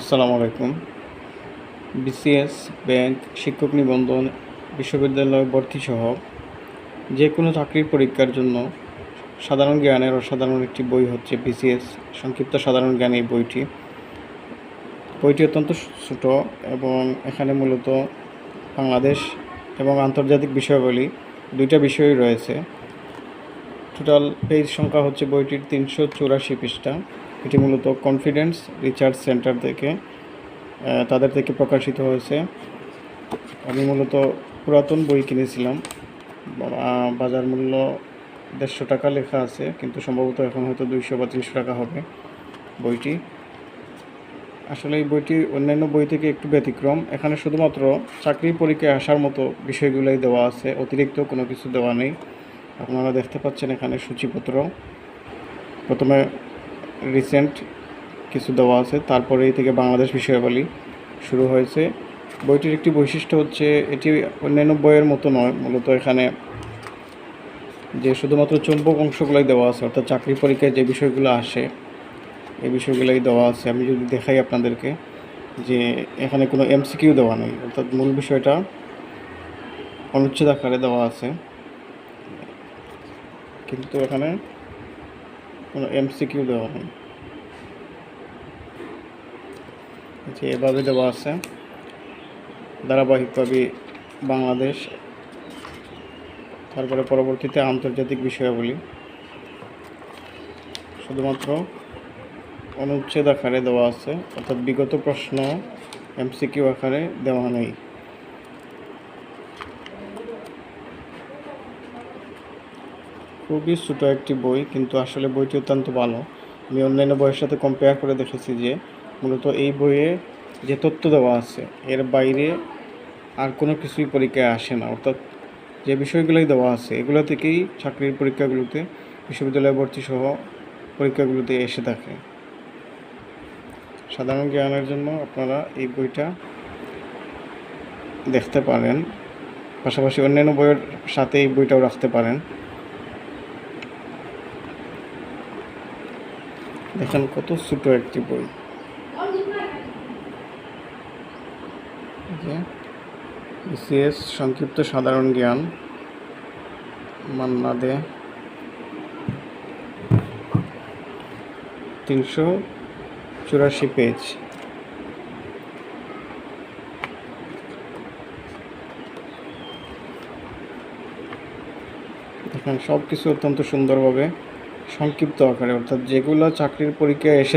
আসসালামু আলাইকুম। BCS bank, শিক্ষক নিবন্ধন, বিশ্ববিদ্যালয় ভর্তি সহ যে কোনো চাকরির পরীক্ষার জন্য সাধারণ জ্ঞানের অসাধারণ একটি বই হচ্ছে বিসিএস। সংক্ষিপ্ত সাধারণ জ্ঞান এই বইটি। বইটি অত্যন্ত ছোট এবং এখানে মূলত বাংলাদেশ এবং আন্তর্জাতিক বিষয়াবলী দুইটা বিষয়ই রয়েছে। টোটাল পেজ সংখ্যা হচ্ছে বইটির তিনশো চুরাশি পৃষ্ঠা। এটি মূলত কনফিডেন্স রিসার্চ সেন্টার থেকে তাদের থেকে প্রকাশিত হয়েছে। আমি মূলত পুরাতন বই কিনেছিলাম। বাজার মূল্য দেড়শো টাকা লেখা আছে, কিন্তু সম্ভবত এখন হয়তো দুইশো বা তিনশো টাকা হবে বইটি। আসলে এই বইটি অন্যান্য বই থেকে একটু ব্যতিক্রম। এখানে শুধুমাত্র চাকরির পরীক্ষায় আসার মতো বিষয়গুলোই দেওয়া আছে, অতিরিক্ত কোনো কিছু দেওয়া নেই। আপনারা দেখতে পাচ্ছেন এখানে সূচিপত্র। প্রথমে রিসেন্ট কিছু দেওয়া আছে। তারপরে এই থেকে বাংলাদেশ বিষয়াবলী শুরু হয়েছে। বইটির একটি বৈশিষ্ট্য হচ্ছে, এটি অন্যান্য বইয়ের মতো নয়। মূলত এখানে যে শুধুমাত্র চৌম্বক অংশগুলোই দেওয়া আছে, অর্থাৎ চাকরি পরীক্ষায় যে বিষয়গুলো আসে, এই বিষয়গুলোই দেওয়া আছে। আমি যদি দেখাই আপনাদেরকে যে এখানে কোনো এমসিকিউ দেওয়া নেই, অর্থাৎ মূল বিষয়টা অনুচ্ছেদ আকারে দেওয়া আছে। কিন্তু এখানে কোনো এমসিকিউ দেওয়া নেই যে এভাবে দেওয়া আছে, ধারাবাহিকভাবে বাংলাদেশ, তারপরে পরবর্তীতে আন্তর্জাতিক বিষয়াবলী। শুধুমাত্র অনুচ্ছেদ আকারে দেওয়া আছে, অর্থাৎ বিগত প্রশ্ন এমসিকিউ আকারে দেওয়া নেই। খুবই ছোটো একটি বই, কিন্তু আসলে বইটি অত্যন্ত ভালো। আমি অন্যান্য বইয়ের সাথে কম্পেয়ার করে দেখেছি যে, মূলত এই বইয়ে যে তথ্য দেওয়া আছে, এর বাইরে আর কোনো কিছুই পরীক্ষায় আসে না। অর্থাৎ যে বিষয়গুলোই দেওয়া আছে, এগুলো থেকেই চাকরির পরীক্ষাগুলোতে, বিশ্ববিদ্যালয় ভর্তি সহ পরীক্ষাগুলোতে এসে থাকে। সাধারণ জ্ঞানের জন্য আপনারা এই বইটা দেখতে পারেন। পাশাপাশি অন্যান্য বইয়ের সাথে এই বইটাও রাখতে পারেন। দেখেন কত ছোট একটি বই। বিসিএস, সংক্ষিপ্ত সাধারণ জ্ঞান মান্না দে তিনশো চুরাশি পেজ। দেখেন সব কিছু অত্যন্ত সুন্দরভাবে সংক্ষিপ্ত আকারে অর্থাৎ যেগুলো চাকরির পরীক্ষায় এসে